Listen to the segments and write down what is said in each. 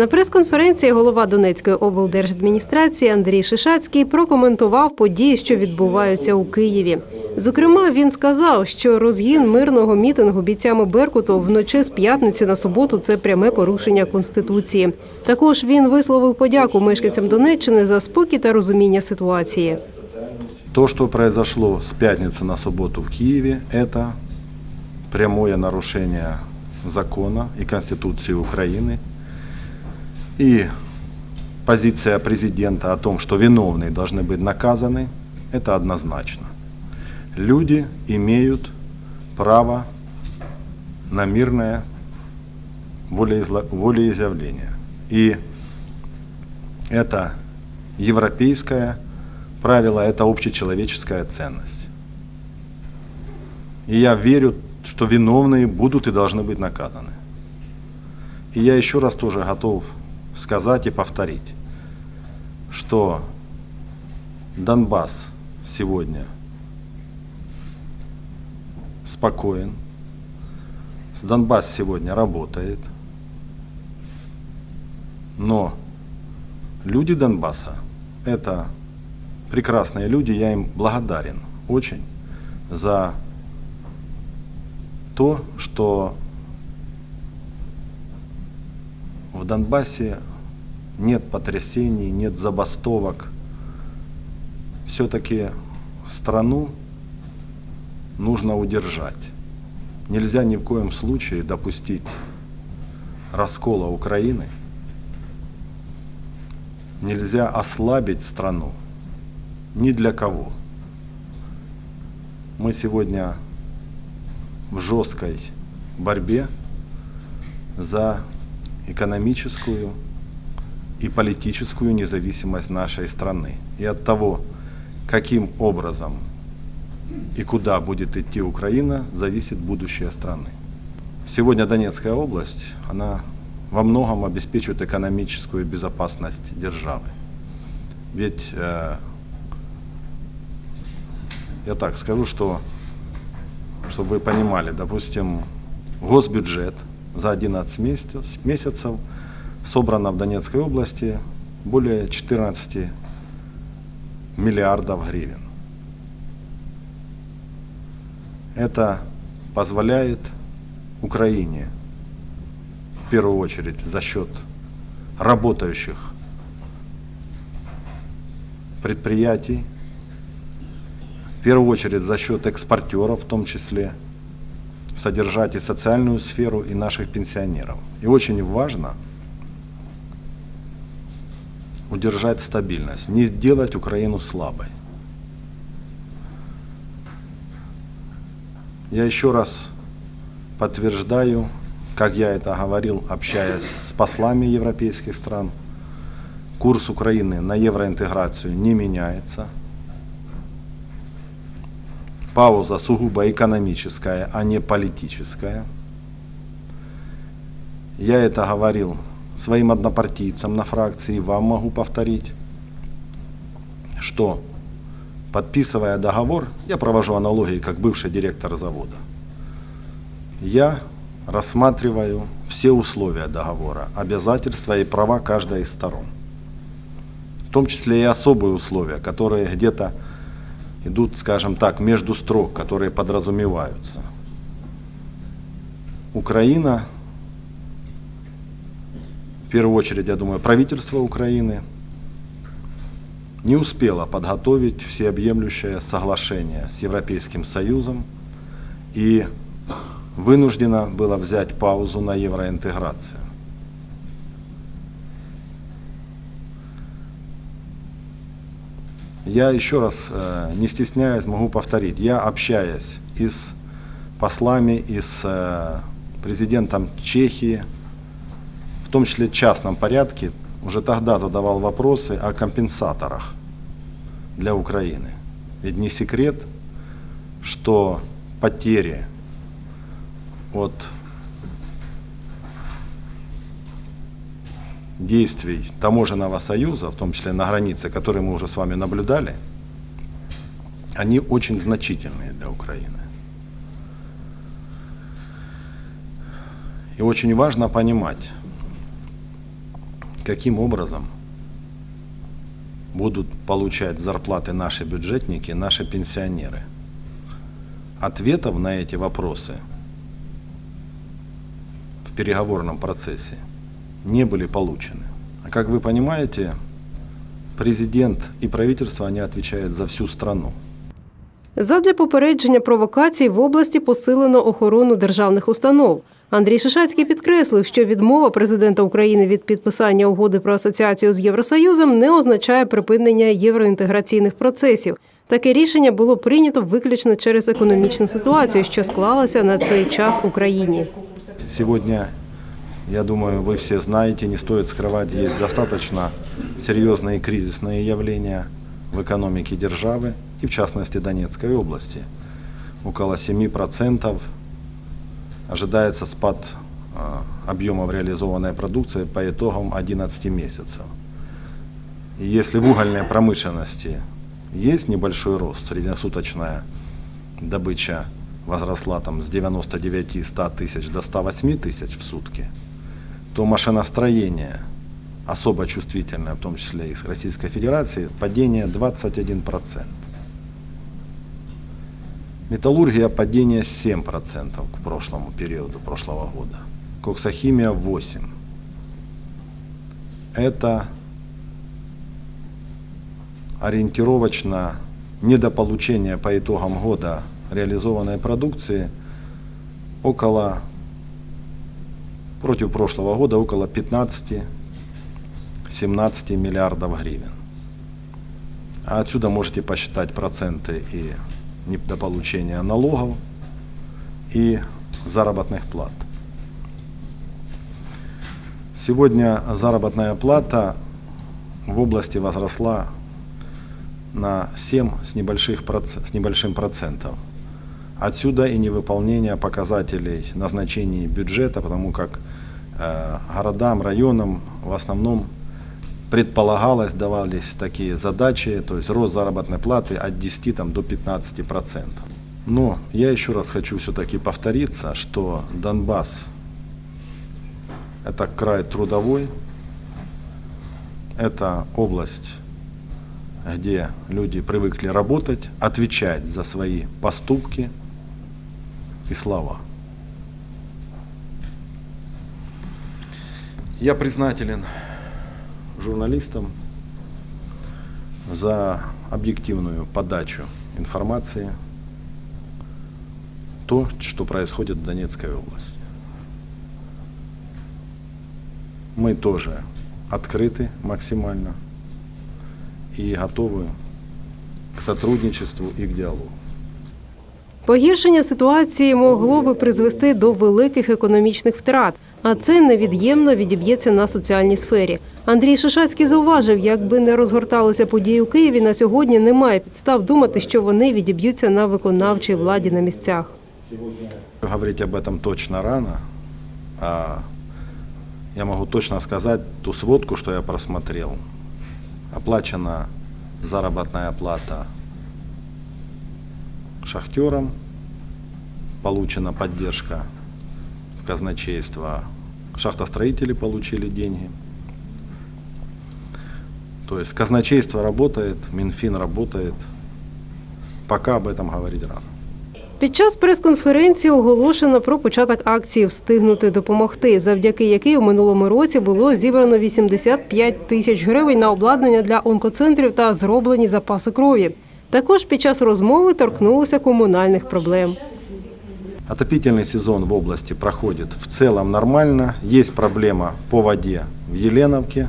На прес-конференції голова Донецької облдержадміністрації Андрій Шишацький прокоментував події, що відбуваються у Києві. Зокрема, він сказав, що розгін мирного мітингу бійцями Беркуту вночі з п'ятниці на суботу це пряме порушення конституції. Також він висловив подяку мешканцям Донеччини за спокій та розуміння ситуації. То, что произошло с пятницы на субботу в Киеве, это прямое нарушение закона и Конституции Украины. И позиция президента о том, что виновные должны быть наказаны, это однозначно. Люди имеют право на мирное волеизъявление. И это европейское правило, это общечеловеческая ценность. И я верю, что виновные будут и должны быть наказаны. И я еще раз тоже готов сказать и повторить, что Донбасс сегодня спокоен, Донбасс сегодня работает, но люди Донбасса – это прекрасные люди, я им благодарен очень за то, что в Донбассе нет потрясений, нет забастовок. Все-таки страну нужно удержать. Нельзя ни в коем случае допустить раскола Украины. Нельзя ослабить страну ни для кого. Мы сегодня в жесткой борьбе за экономическую и политическую независимость нашей страны. И от того, каким образом и куда будет идти Украина, зависит будущее страны. Сегодня Донецкая область, она во многом обеспечивает экономическую безопасность державы. Ведь э, я так скажу, что, чтобы вы понимали, допустим, госбюджет за 11 месяцев, собрано в Донецкой области более 14 миллиардов гривен. Это позволяет Украине, в первую очередь, за счет работающих предприятий, в первую очередь за счет экспортеров в том числе, содержать и социальную сферу, и наших пенсионеров. И очень важно удержать стабильность, не сделать Украину слабой. Я еще раз подтверждаю, как я это говорил, общаясь с послами европейских стран, курс Украины на евроинтеграцию не меняется. Пауза сугубо экономическая, а не политическая. Я это говорил своим однопартийцам на фракции, вам могу повторить, что подписывая договор, я провожу аналогии как бывший директор завода, я рассматриваю все условия договора, обязательства и права каждой из сторон. В том числе и особые условия, которые где-то идут, скажем так, между строк, которые подразумеваются. Украина, первую очередь, я думаю, правительство Украины не успело подготовить всеобъемлющее соглашение с Европейским Союзом и вынуждено было взять паузу на евроинтеграцию. Я еще раз, э, не стесняясь, могу повторить, я общаясь и с послами, и с э, президентом Чехии, в том числе частном порядке, уже тогда задавал вопросы о компенсаторах для Украины. Ведь не секрет, что потери от действий таможенного союза, в том числе на границе, которые мы уже с вами наблюдали, они очень значительные для Украины. И очень важно понимать, каким образом будут получать зарплаты наши бюджетники, наши пенсионеры. Ответов на эти вопросы в переговорном процессе не были получены. А как вы понимаете, президент и правительство, они отвечают за всю страну. Задля попередження провокацій в області посилено охорону державних установ. Андрій Шишацький підкреслив, що відмова президента України від підписання угоди про асоціацію з Євросоюзом не означає припинення євроінтеграційних процесів. Таке рішення було прийнято виключно через економічну ситуацію, що склалася на цей час в Україні. Сегодня, я думаю, вы все знаете, не стоит скрывать, есть достаточно серьезные кризисные явления в экономике державы и в частности Донецкой области. Около 7% ожидается спад а, объемов реализованной продукции по итогам 11 месяцев. И если в угольной промышленности есть небольшой рост, среднесуточная добыча возросла там с 99-100 тысяч до 108 тысяч в сутки, то машиностроение особо чувствительное, в том числе и с Российской Федерации, падение 21%. Металлургия падение 7% к прошлому периоду, прошлого года. Коксохимия 8%. Это ориентировочно недополучение по итогам года реализованной продукции около, против прошлого года, около 15-17 миллиардов гривен. А отсюда можете посчитать проценты и недополучения налогов, и заработных плат. Сегодня заработная плата в области возросла на 7 с, небольших, с небольшим процентов. Отсюда и невыполнение показателей назначений бюджета, потому как э, городам, районам в основном предполагалось, давались такие задачи, то есть рост заработной платы от 10 там, до 15 процентов. Но я еще раз хочу все-таки повториться, что Донбасс это край трудовой, это область где люди привыкли работать, отвечать за свои поступки и слова. Я признателен журналистам за объективную подачу информации, то, что происходит в Донецкой области. Мы тоже открыты максимально и готовы к сотрудничеству и к диалогу. Погіршення ситуації могло би призвести до великих економічних втрат, а це невід'ємно відіб'ється на соціальній сфері. Андрій Шишацький зауважив, якби не розгорталися події у Києві, на сьогодні немає підстав думати, що вони відіб'ються на виконавчій владі на місцях. Говорить об этом точно рано. А я могу точно сказать ту сводку, что я просмотрел. Оплачена заработная плата шахтерам, получена поддержка в казначейство, шахтостроители получили деньги. То есть казначейство работает, Минфин работает. Пока об этом говорить рано. Під час прес-конференції оголошено про початок акції Встигнути допомогти, завдяки якій у минулому році було зібрано 85 тисяч гривень на обладнання для онкоцентрів та зроблені запаси крові. Також під час розмови торкнулося комунальних проблем. Отопительный сезон в области проходит в целом нормально. Есть проблема по воде в Еленовке.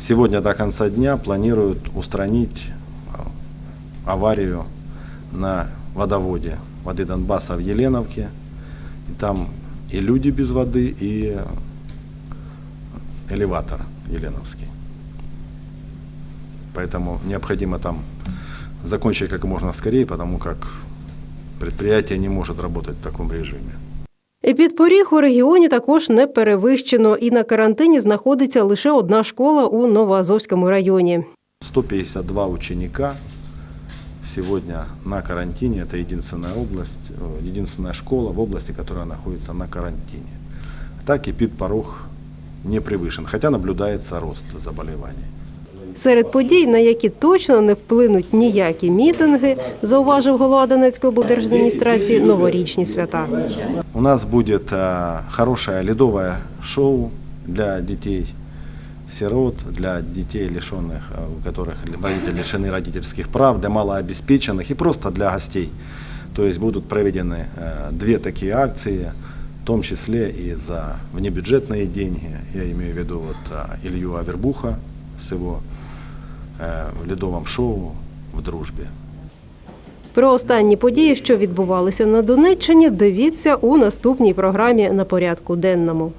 Сегодня до конца дня планируют устранить а, аварию на водоводе воды Донбасса в Еленовке. И там и люди без воды, и элеватор Еленовский. Поэтому необходимо там закончить как можно скорее, потому как предприятие не может работать в таком режиме. Підпоріг у регіоні також не перевищено, і на карантині знаходиться лише одна школа у Новоазовському районі. 152 ученика сегодня на карантине. Это единственная область, э, единственная школа в области, которая находится на карантине. Так кипит порог не превышен, хотя наблюдается рост заболеваний. Серед подій, на які точно не вплинуть ніякі мітинги, зауважив голова Донецької облдержадміністрації новорічні свята. У нас будет э, хорошее ледовое шоу для детей сирот, для детей, лишенных, э, у которых родители лишены родительских прав, для малообеспеченных и просто для гостей. То есть будут проведены э, две такие акции, в том числе и за внебюджетные деньги. Я имею в виду вот э, Илью Авербуха с его э, ледовым шоу в дружбе. Про останні події, що відбувалися на Донеччині, дивіться у наступній програмі на порядку денному.